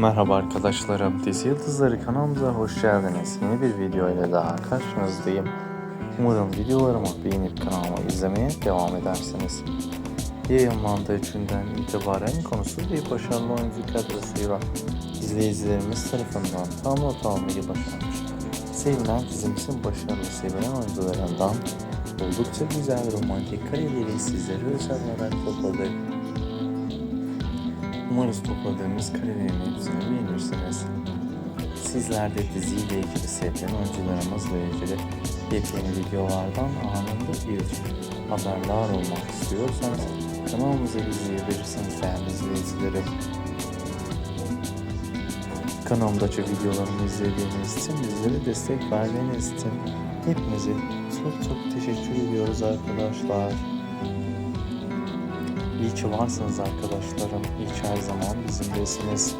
Merhaba arkadaşlarım, Dizi Yıldızları kanalımıza hoş geldiniz. Yeni bir video ile daha karşınızdayım. Umarım videolarımı beğenip kanalımı izlemeye devam edersiniz. Yayınlandığı günden itibaren konusu bir başarılı oyuncu kadrosuyla izleyicilerimiz tarafından tam not almayı başarmış. Sevilen dizimizin başarılı sevilen oyuncularından oldukça güzel romantik kareleri sizlere özel olarak topladık. Umarız topladığımız karelerin hepsini beğenirsiniz. Sizler de diziyle ilgili sevilen oyuncularımızla ilgili yepyeni videolardan anında ilk haberdar olmak istiyorsanız kanalımızı izleyebilirsiniz değerli izleyicilerim. Kanalımdaki videolarımı izlediğiniz için, bizlere destek verdiğiniz için hepinize çok çok teşekkür ediyoruz arkadaşlar. İyi ki varsınız arkadaşlarım. Ki her zaman bizimlesiniz.